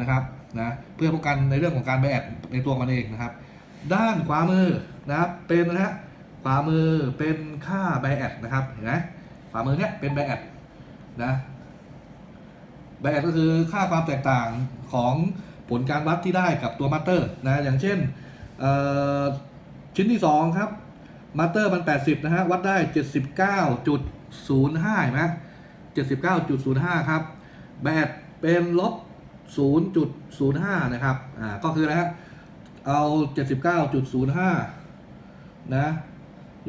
นะครับนะเพื่อป้องกันในเรื่องของการแบดในตัวมันเองนะครับ ด้านขวามือนะครับเป็นนะฮะขวามือเป็นค่าไบแอดนะครับเห็นไหมขวามือเนี้ยเป็นไบแอดนะไบแอดก็คือค่าความแตกต่างของผลการวัดที่ได้กับตัวมาสเตอร์นะอย่างเช่นชิ้นที่ 2 ครับมาสเตอร์มัน 80 นะฮะ วัดได้ 79.05เห็นไหม79.05 ครับไบแอดเป็นลบ 0.05 นะครับ อ่า ก็คืออะไรฮะ เอา 79.05 นะ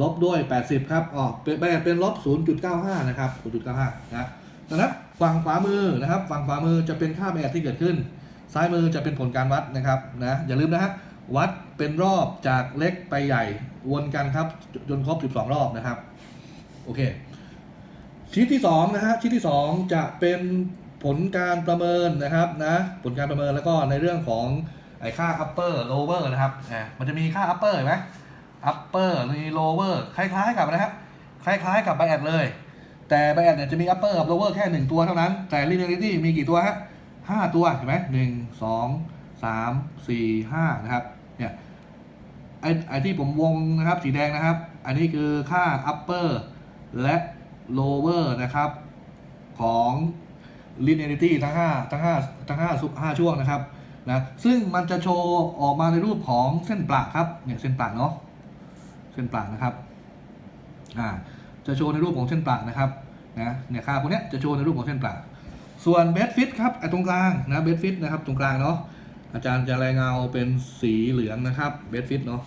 ลบด้วย 80 ครับ ออกเป็นเป็นลบ 0.95 นะครับ 0.95 นะดังนั้นฝั่งขวามือนะครับ ฝั่งขวามือจะเป็นค่าแบดที่เกิดขึ้น ซ้ายมือจะเป็นผลการวัดนะครับ นะ อย่าลืมนะฮะ วัดเป็นรอบจากเล็กไปใหญ่ วนกันครับ จนครบ 12 รอบนะครับ โอเค ชิ้นที่2นะฮะ ชิ้นที่ 2 จะเป็น ผลการประเมินนะครับนะผลการประเมินแล้วก็ในเรื่องของไอ้ค่า upper lower นะครับอ่ามันจะมีค่า upper เห็นไหม upper มี lower คล้ายๆกับนะครับคล้ายๆกับ bias เลย แต่ bias เนี่ยจะมี upper กับ lower แค่ 1 ตัวเท่านั้น แต่ linearity มีกี่ตัวฮะห้าตัวเห็นไหมหนึ่งสองสามสี่ห้านะครับเนี่ยไอ้ไอ้ที่ผมวงนะครับสีแดงนะครับ อันนี้คือค่า upper และ lower นะครับ ของ linearity ทั้ง 5 ทั้ง 5 ทั้ง 5 5 ช่วงนะครับนะซึ่งมันจะโชว์ออกมาในรูปของเส้นประครับเนี่ยเส้นประเนาะเส้นประนะครับอ่าจะโชว์ในรูปของเส้นประนะครับนะเนี่ยค่าพวกเนี้ยจะโชว์ในรูปของเส้นประส่วนเบสฟิตครับไอ้ตรงกลางนะเบสฟิตนะครับตรงกลางเนาะอาจารย์จะรายงานเป็นสีเหลืองนะครับเบสฟิตเนาะ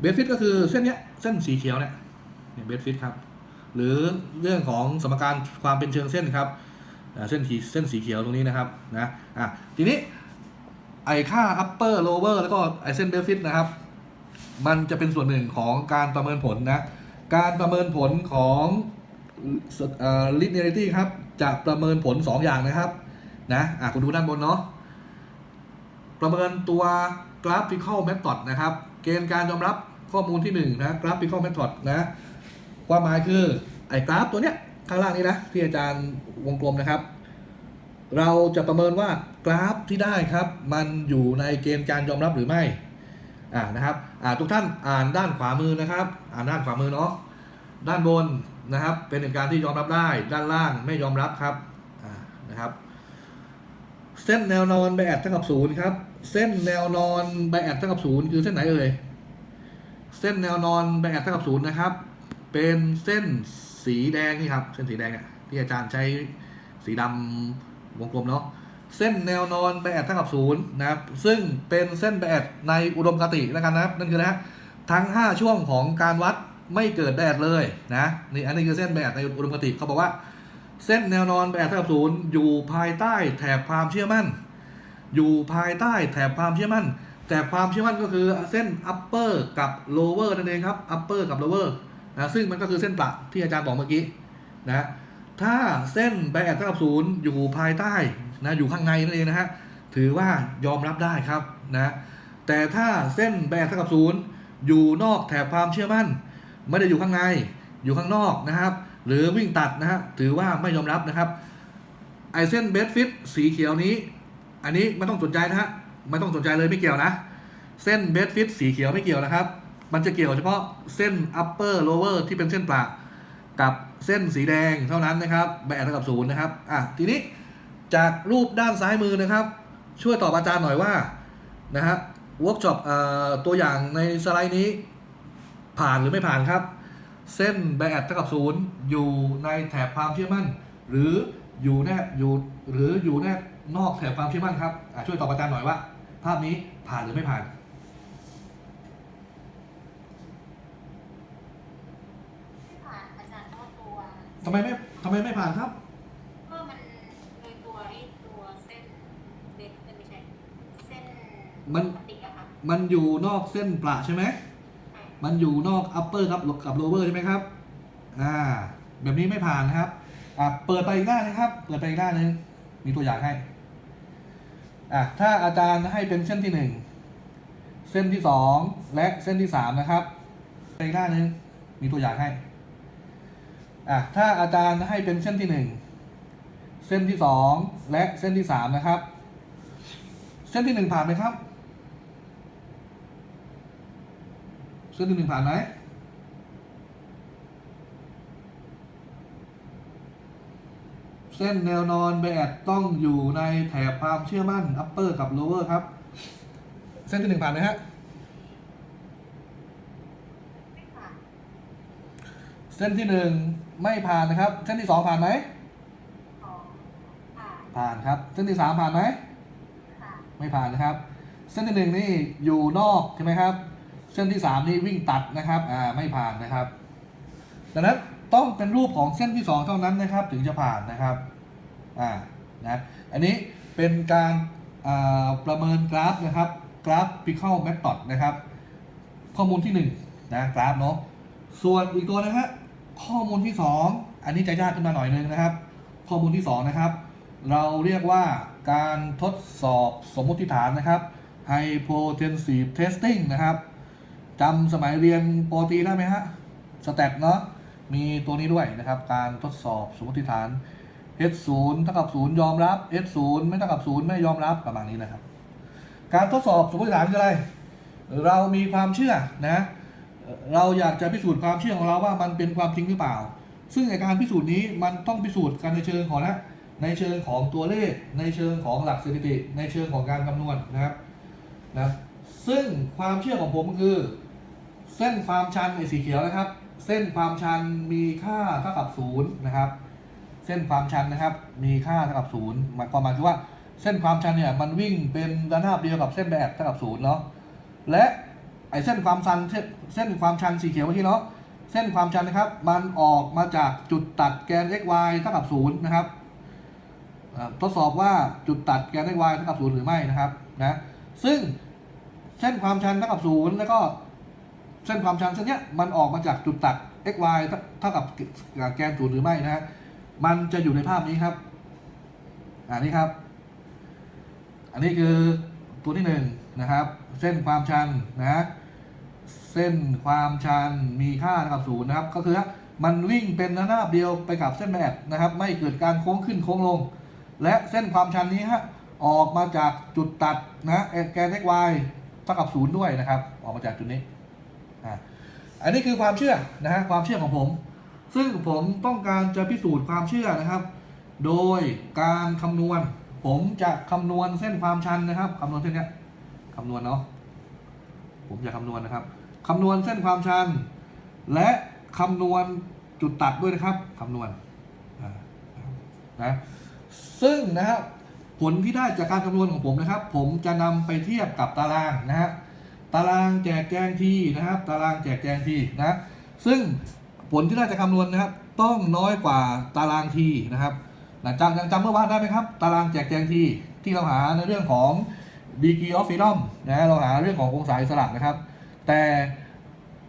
เบสฟิตก็คือเส้นเนี้ยเส้นสีเขียวเนี่ยเนี่ยเบสฟิตครับ หรือเรื่องของสมการความเป็นเชิงเส้นครับเส้นขีเส้นสีเขียวตรงนี้นะครับนะอะทีนี้ไอค่า upper lower แล้วก็ไอเส้นเบฟิตนะครับ มันจะเป็นส่วนหนึ่งของการประเมินผลนะการประเมินผลของ linearity ครับ จะประเมินผล 2 อย่างนะครับนะอะคุณดูด้านบนเนาะประเมินตัว graphical method นะครับ เกณฑ์การยอมรับข้อมูลที่ 1 นะ graphical method นะ ความหมายคือ กราฟตัวเนี้ยข้างล่างนี้นะที่อาจารย์วงกลมนะครับ เราจะประเมินว่ากราฟที่ได้ครับ มันอยู่ในเกณฑ์การยอมรับหรือไม่อ่านะครับอ่าทุกท่านอ่านด้านขวามือนะครับ อ่านด้านขวามือเนาะด้านบนนะครับ เป็นเหตุการณ์ที่ยอมรับได้ ด้านล่างไม่ยอมรับครับอ่านะครับ เส้นแนวนอนไบแอดเท่ากับศูนย์ครับ เส้นแนวนอนไบแอดเท่ากับศูนย์คือเส้นไหนเอ่ยเส้นแนวนอนไบแอดเท่ากับศูนย์นะครับ เป็นเส้นสีแดงนี่ครับ เส้นสีแดงอะที่อาจารย์ใช้สีดำวงกลมเนาะเส้นแนวนอนไบแอดเท่ากับศูนย์นะครับ ซึ่งเป็นเส้นไบแอดในอุดมคติแล้วกันนะครับ นั่นคือนะทั้ง 5 ช่วงของการวัดไม่เกิดไบแอดเลยนะนี่อันนี้คือเส้นไบแอดในอุดมคติเขาบอกว่า เส้นแนวนอนไบแอดเท่ากับศูนย์อยู่ภายใต้แถบความเชื่อมั่น อยู่ภายใต้แถบความเชื่อมั่น แถบความเชื่อมั่นก็คือเส้น upper กับ lower นั่นเองครับ upper กับ lower นะซึ่งมันก็คือเส้นประที่อาจารย์บอกเมื่อกี้นะถ้าเส้นไบแอดเท่ากับศูนย์อยู่ภายใต้นะอยู่ข้างในนั่นเองนะฮะถือว่ายอมรับได้ครับนะแต่ถ้าเส้นไบแอดเท่ากับศูนย์อยู่นอกแถบความเชื่อมั่น ไม่ได้อยู่ข้างในอยู่ข้างนอกนะครับ หรือวิ่งตัดนะฮะถือว่าไม่ยอมรับนะครับไอเส้นเบสฟิตสีเขียวนี้ อันนี้ไม่ต้องสนใจนะฮะไม่ต้องสนใจเลยไม่เกี่ยวนะ เส้นเบสฟิตสีเขียวไม่เกี่ยวนะครับ มันจะเกี่ยวเฉพาะเส้น upper lower ที่เป็นเส้นประกับเส้นสีแดงเท่านั้นนะครับแบนเท่ากับศูนย์นะครับอะทีนี้จากรูปด้านซ้ายมือนะครับ ช่วยตอบอาจารย์หน่อยว่านะฮะเวิร์กช็อปตัวอย่างในสไลด์นี้ ผ่านหรือไม่ผ่านครับ เส้นไบแอดเท่ากับศูนย์อยู่ในแถบความเชื่อมั่น หรืออยู่แนบอยู่หรืออยู่แนบนอกแถบความเชื่อมั่นครับอะช่วยตอบอาจารย์หน่อยว่า ภาพนี้ผ่านหรือไม่ผ่าน ผ่านอาจารย์ก็ตัว ทำไมไม่ทำไมไม่ผ่านครับ ก็มันโดยตัวไอ้ตัวเส้นเด็กไม่ใช่เส้นมัน ปกติอะค่ะมันอยู่นอกเส้นประใช่ไหม มันอยู่นอก upper ครับกับ lower ใช่ไหมครับ อ่า แบบนี้ไม่ผ่านนะครับ อ่าเปิดไปอีกหน้านึงครับ เปิดไปอีกหน้านึง มีตัวอย่างให้ อะถ้าอาจารย์ให้เป็นเส้นที่หนึ่ง เส้นที่สองและเส้นที่สามนะครับ ไปอีกหน้านึง มีตัวอย่างให้ อะถ้าอาจารย์ให้เป็นเส้นที่หนึ่งเส้นที่สองและเส้นที่สามนะครับ เส้นที่หนึ่งผ่านไหมครับ เส้นที่หนึ่งผ่านไหมเส้นแนวนอนแบดต้องอยู่ในแถบความเชื่อมั่น upper กับ lower ครับ เส้นที่หนึ่งผ่านไหมฮะ ไม่ผ่าน เส้นที่หนึ่งไม่ผ่านนะครับ เส้นที่สองผ่านไหมผ่านครับ เส้นที่สามผ่านไหมไม่ผ่านนะครับ เส้นที่หนึ่งนี่อยู่นอกใช่ไหมครับ เส้นที่สามนี่วิ่งตัดนะครับอ่าไม่ผ่านนะครับดังนั้นต้องเป็นรูปของเส้นที่สองเท่านั้นนะครับ ถึงจะผ่านนะครับอ่านะอันนี้เป็นการประเมินกราฟนะครับกราฟ Pickle Method นะครับ ข้อมูลที่หนึ่งนะกราฟเนาะส่วนอีกตัวนะฮะ ข้อมูลที่สองอันนี้จะยากขึ้นมาหน่อยนึงนะครับ ข้อมูลที่สองนะครับ เราเรียกว่าการทดสอบสมมติฐานนะครับ hypotensive testing นะครับจำสมัยเรียนปอตีได้ไหมฮะสแตทเนาะมีตัวนี้ด้วยนะครับ การทดสอบสมมติฐาน h 0เท่ากับ0ยอมรับ h 0ไม่เท่ากับ0ไม่ยอมรับประมาณนี้นะครับ การทดสอบสมมติฐานคืออะไร เรามีความเชื่อนะ เราอยากจะพิสูจน์ความเชื่อของเราว่ามันเป็นความจริงหรือเปล่า ซึ่งในการพิสูจน์นี้มันต้องพิสูจน์กันในเชิงของนะในเชิงของตัวเลข ในเชิงของหลักสถิติ ในเชิงของการคำนวณนะครับนะซึ่งความเชื่อของผมก็คือ เส้นความชันไอ้สีเขียวนะครับ เส้นความชันมีค่าเท่ากับศูนย์นะครับ เส้นความชันนะครับ มีค่าเท่ากับศูนย์หมายความหมายคือว่าเส้นความชันเนี่ยมันวิ่งเป็นระนาบเดียวกับเส้นแบบเท่ากับศูนย์เนาะและ ไอ้เส้นความชันเส้นความชันสีเขียวเมื่อกี้เนาะเส้นความชันนะครับ มันออกมาจากจุดตัดแกน x y เท่ากับศูนย์นะครับทดสอบว่าจุดตัดแกน x y เท่ากับศูนย์หรือไม่นะครับนะซึ่งเส้นความชันเท่ากับศูนย์แล้วก็เส้นความชันเส้นเนี้ยมันออกมาจากจุดตัด x y เท่ากับแกนศูนย์หรือไม่นะฮะ มันจะอยู่ในภาพนี้ครับ อันนี้ครับ อันนี้คือตัวที่หนึ่ง นะครับ เส้นความชันนะฮะเส้นความชันมีค่าเท่ากับศูนย์นะครับ ก็คือมันวิ่งเป็นระนาบเดียวไปกับเส้นแบบนะครับ ไม่เกิดการโค้งขึ้นโค้งลง และเส้นความชันนี้ฮะออกมาจากจุดตัดนะแกน x y เท่ากับศูนย์ด้วยนะครับ ออกมาจากจุดนี้อะอันนี้คือความเชื่อนะฮะความเชื่อของผม ซึ่งผมต้องการจะพิสูจน์ความเชื่อนะครับ โดยการคำนวณ ผมจะคำนวณเส้นความชันนะครับคำนวณเส้นนี้ คำนวณเนาะผมจะคำนวณนะครับคำนวณเส้นความชัน และคำนวณจุดตัดด้วยนะครับคำนวณนะซึ่งนะครับผลที่ได้จากการคำนวณของผมนะครับ ผมจะนำไปเทียบกับตารางนะฮะตารางแจกแจงที่นะครับ ตารางแจกแจงที่นะซึ่งผลที่ได้จากคำนวณนะครับ ต้องน้อยกว่าตารางทีนะครับนะจำยังจำเมื่อวานได้ไหมครับ ตารางแจกแจงทีที่เราหาในเรื่องของ degree of freedom นะเราหาเรื่องขององศาอิสระนะครับ แต่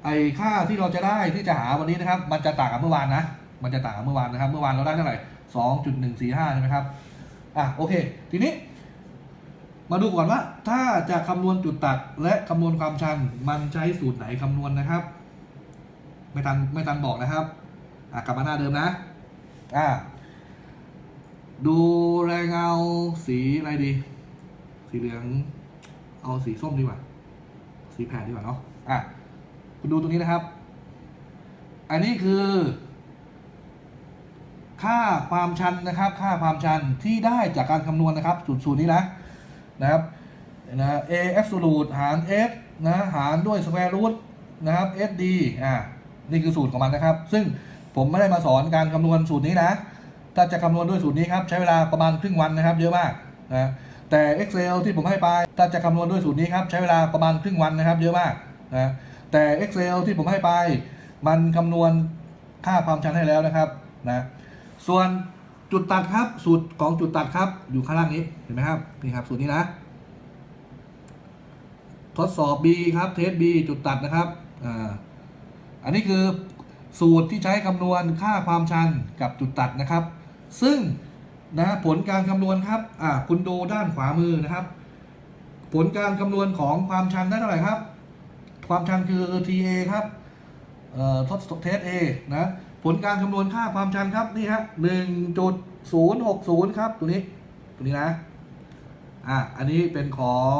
ไอค่าที่เราจะได้ที่จะหาวันนี้นะครับ มันจะต่างกับเมื่อวานนะ มันจะต่างกับเมื่อวานนะครับ เมื่อวานเราได้เท่าไหร่สองจุดหนึ่งสี่ห้าใช่ไหมครับอะโอเค ทีนี้ มาดูก่อนว่า ถ้าจะคำนวณจุดตัดและคำนวณความชัน มันใช้สูตรไหนคำนวณนะครับ ไม่ทันไม่ทันบอกนะครับอะกลับมาหน้าเดิมนะอะดูแรงเงาสีอะไรดี สีเหลือง เอาสีส้มดีกว่า สีแผ่นดีกว่าเนาะ อะ คุณดูตรงนี้นะครับ อันนี้คือ ค่าความชันนะครับ ค่าความชันที่ได้จากการคำนวณนะครับสูตรสูตรนี้นะ นะครับ นะ a absolute หาร s นะ หารด้วย square root นะครับ sd อ่านี่คือสูตรของมันนะครับ ซึ่งผมไม่ได้มาสอนการคำนวณสูตรนี้นะ ถ้าจะคำนวณด้วยสูตรนี้ครับ ใช้เวลาประมาณครึ่งวันนะครับ เยอะมากนะ แต่ Excel ที่ผมให้ไปถ้าจะคำนวณด้วยสูตรนี้ครับ ใช้เวลาประมาณครึ่งวันนะครับ เยอะมากนะแต่ Excel ที่ผมให้ไป มันคำนวณค่าความชันให้แล้วนะครับนะส่วนจุดตัดครับสูตรของจุดตัดครับ อยู่ข้างล่างนี้เห็นไหมครับนี่ครับสูตรนี้นะ ทดสอบ B ครับเทส B จุดตัดนะครับอ่าอันนี้คือสูตรที่ใช้คำนวณค่าความชันกับจุดตัดนะครับ ซึ่ง นะผลการคำนวณครับอ่าคุณดูด้านขวามือนะครับ ผลการคำนวณของความชันได้เท่าไหร่ครับ ความชันคือ TA ครับเอ่อทดเทส A นะผลการคำนวณค่าความชันครับนี่ฮะหนึ่งจุดศูนย์หกศูนย์ครับตัวนี้ตัวนี้นะอะอันนี้เป็นของ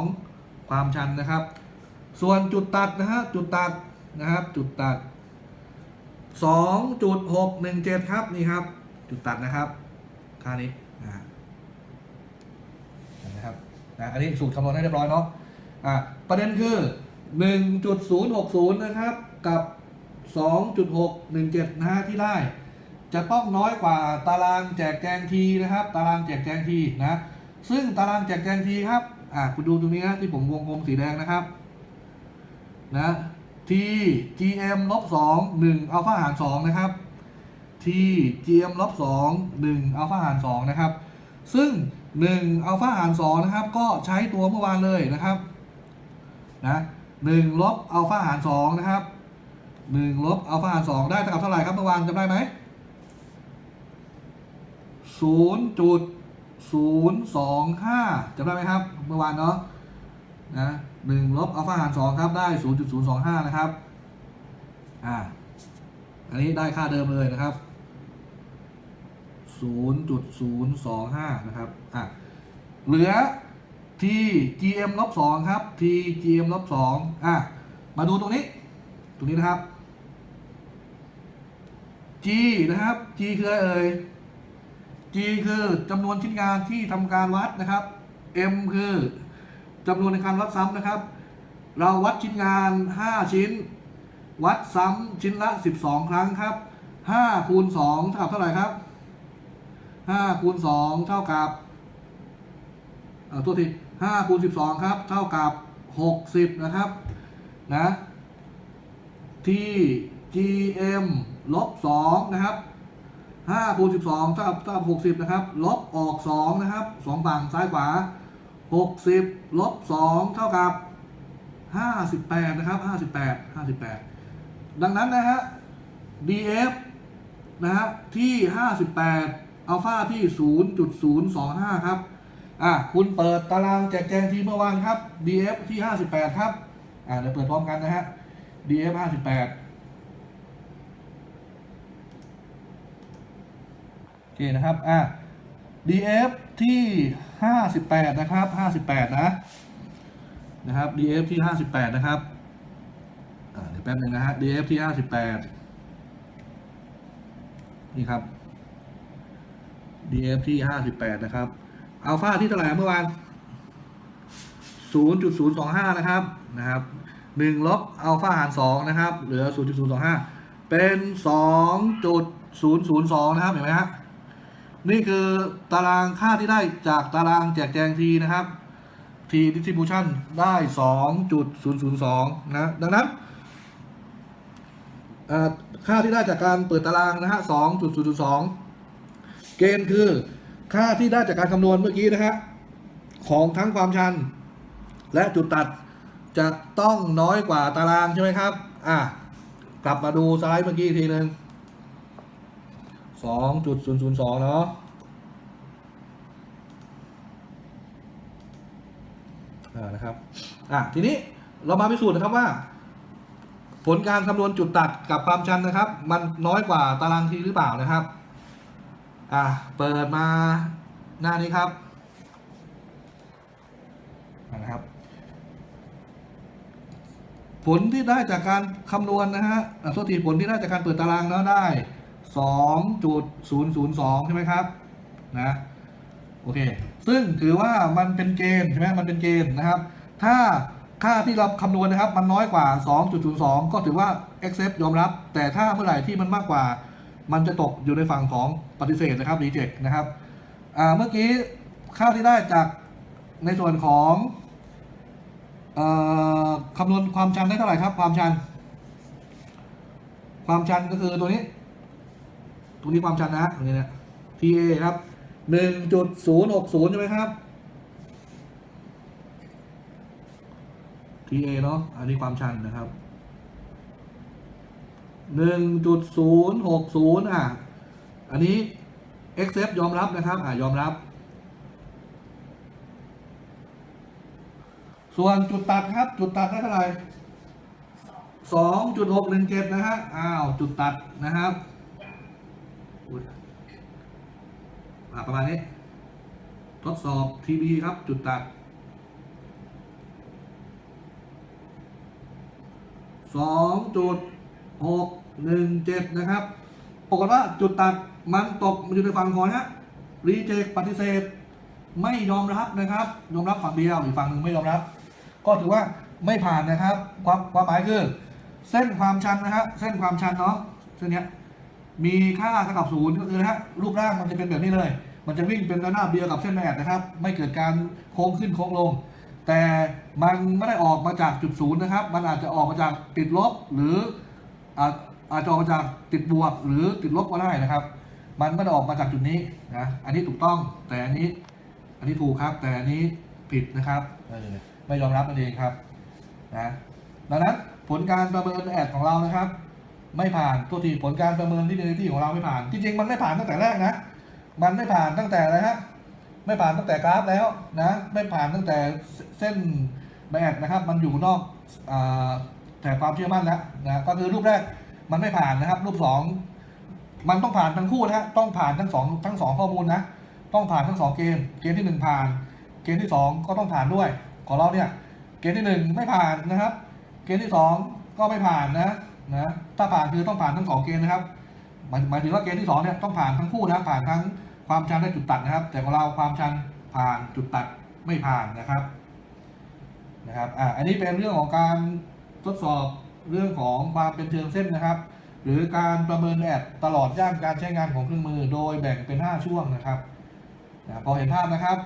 ความชันนะครับ ส่วนจุดตัดนะฮะจุดตัดนะครับ จุดตัดสองจุดหกหนึ่งเจ็ดครับนี่ครับ จุดตัดนะครับานี้นะฮะนไหมครับนะอันนี้สูตรคำนวณให้เรียบร้อยเนาะอะประเด็นคือ 1.060 นะครับ กับ 2.617 นะฮะที่ได้ จะต้องน้อยกว่าตารางแจกแจงทีนะครับ ตารางแจกแจงทีนะซึ่งตารางแจกแจงทีครับอะคุณดูตรงนี้นะที่ผมวงกลมสีแดงนะครับนะ t gm ลบ2 1อัลฟาหาร2นะครับ t gm ลบ2 1อัลฟาหาร2นะครับ ซึ่ง 1อัลฟาหาร2นะครับ ก็ใช้ตัวเมื่อวานเลยนะครับนะ1ลบอัลฟาหาร2นะครับ1ลบอัลฟาหาร2ได้เท่ากับเท่าไหร่ครับเมื่อวานจำได้ไหม0.025จำได้ไหมครับ เมื่อวานเนาะนะ1ลบอัลฟาหาร2ครับ ได้0.025นะครับ อ่า อันนี้ได้ค่าเดิมเลยนะครับ 0.025 นะครับ อะ เหลือ t gm ลบ2ครับ t gm ลบ2อะ มาดูตรงนี้ ตรงนี้นะครับ g นะครับ g คืออะไรเอ่ย g คือจำนวนชิ้นงานที่ทำการวัดนะครับ m คือจำนวนในการวัดซ้ำนะครับ เราวัดชิ้นงาน 5 ชิ้น วัดซ้ำชิ้นละ 12 ครั้งครับ5คูณ2เท่ากับเท่าไหร่ครับ ห้าคูณสองเท่ากับเอ่อตัวที่ห้าคูณสิบสองครับ เท่ากับหกสิบนะครับนะที่ GM ลบสองนะครับห้าคูณสิบสองเท่ากับเท่ากับหกสิบนะครับ ลบออกสองนะครับสองบังซ้ายขวาหกสิบลบสองเท่ากับห้าสิบแปดนะครับห้าสิบแปดห้าสิบแปดดังนั้นนะฮะ DF นะฮะที่ห้าสิบแปด อัลฟาที่ 0.025 ครับ อะคุณเปิดตารางแจกแจงทีเมื่อวานครับ df ที่ 58 ครับ อะเดี๋ยวเปิดพร้อมกันนะฮะ df 58โอเคนะครับ อะ df ที่ 58 นะครับ 58 นะ นะครับ df ที่ 58 นะครับเดี๋ยวแป๊บหนึงนะฮะ df ที่ 58 นี่ครับ df ที่ 58 นะครับอัลฟาที่เท่าไหร่เมื่อวาน 0.025 นะครับนะครับ1ลบอัลฟาหาร 2 นะครับ เหลือ 0.025 เป็น 2.002 นะครับ เห็นไหมฮะนี่คือตารางค่าที่ได้จากตารางแจกแจงทีนะครับ t distribution ได้ 2.002 นะ ดังนั้นค่าที่ได้จากการเปิดตารางนะฮะ 2.002 เกณฑ์คือค่าที่ได้จากการคำนวณเมื่อกี้นะฮะของทั้งความชัน และจุดตัดจะต้องน้อยกว่าตารางใช่ไหมครับ อะ กลับมาดูสไลด์เมื่อกี้อีกทีหนึ่ง2.002 เนาะอ่านะครับ อะ ทีนี้เรามาพิสูจน์นะครับว่า ผลการคำนวณจุดตัดกับความชันนะครับ มันน้อยกว่าตารางทีหรือเปล่านะครับ อะเปิดมาหน้านี้ครับนะครับ ผลที่ได้จากการคำนวณนะฮะโทษทีผลที่ได้จากการเปิดตารางแล้วได้2.002ใช่ไหมครับนะโอเค ซึ่งถือว่ามันเป็นเกณฑ์ใช่ไหมมันเป็นเกณฑ์นะครับ ถ้าค่าที่เราคำนวณนะครับ มันน้อยกว่า 2.02 ก็ถือว่า accept ยอมรับ แต่ถ้าเมื่อไหร่ที่มันมากกว่า มันจะตกอยู่ในฝั่งของปฏิเสธนะครับ reject นะครับเมื่อกี้ค่าที่ได้จากในส่วนของออคำนวณความชันได้เท่าไหร่ครับ ความชัน ความชันก็คือตัวนี้ ตัวนี้ความชันนะตรงนี้นะ TA ครับ1.060ใช่ไหมครับ TA เนาะอันนี้ความชันนะครับ 1.060อะ อันนี้ accept ยอมรับนะครับ อะ ยอมรับ ส่วนจุดตัดครับ จุดตัดได้เท่าไหร่2.617นะฮะ อ้าว จุดตัดนะครับอุ๊ยออ่าประมาณนี้ ทดสอบ TB ครับ จุดตัดสองจุดหก หนึ่งเจ็ดนะครับปรากฏว่าจุดตัดมันตกมันอยู่ในฝั่งของนะรีเจคปฏิเสธ ไม่ยอมรับนะครับ ยอมรับฝั่งเดียวอีกฝั่งหนึ่งไม่ยอมรับ ก็ถือว่าไม่ผ่านนะครับ ความความหมายคือ เส้นความชันนะฮะเส้นความชันเนาะเส้นเนี้ยมีค่าเท่ากับศูนย์ก็คือนะฮะรูปร่างมันจะเป็นแบบนี้เลย มันจะวิ่งเป็นระนาบเดียวกับเส้นแม่นะครับ ไม่เกิดการโค้งขึ้นโค้งลง แต่มันไม่ได้ออกมาจากจุดศูนย์นะครับ มันอาจจะออกมาจากติดลบหรือ อาจจะออกมาจากติดบวกหรือติดลบก็ได้นะครับ มันไม่ได้ออกมาจากจุดนี้นะ อันนี้ถูกต้องแต่อันนี้ อันนี้ถูกครับ แต่อันนี้ผิดนะครับเออไม่ยอมรับนั่นเองครับนะดังนั้นผลการประเมินแอดของเรานะครับ ไม่ผ่านตัวทีผลการประเมินที่เดลิที่ของเราไม่ผ่าน จริงๆ มันไม่ผ่านตั้งแต่แรกนะ มันไม่ผ่านตั้งแต่อะไรฮะไม่ผ่านตั้งแต่กราฟแล้วนะ ไม่ผ่านตั้งแต่เส้นแบดนะครับ มันอยู่นอกอแต่ความเชื่อมั่นแล้วนะก็คือรูปแรก มันไม่ผ่านนะครับ รูปสองมันต้องผ่านทั้งคู่นะฮะต้องผ่านทั้งสองทั้งสองข้อมูลนะต้องผ่านทั้งสองเกณฑ์เกณฑ์ที่หนึ่งผ่าน เกณฑ์ที่สองก็ต้องผ่านด้วย ของเราเนี่ยเกณฑ์ที่หนึ่งไม่ผ่านนะครับ เกณฑ์ที่สองก็ไม่ผ่านนะนะถ้าผ่านคือต้องผ่านทั้งสองเกณฑ์นะครับหมายหมายถึงว่าเกณฑ์ที่สองเนี่ยต้องผ่านทั้งคู่นะผ่านทั้งความชันและจุดตัดนะครับ แต่ของเราความชันผ่านจุดตัดไม่ผ่านนะครับนะครับอะอันนี้เป็นเรื่องของการทดสอบ เรื่องของความเป็นเชิงเส้นนะครับ หรือการประเมินแอดตลอดย่านการใช้งานของเครื่องมือ โดยแบ่งเป็น 5 ช่วงนะครับนะพอเห็นภาพนะครับ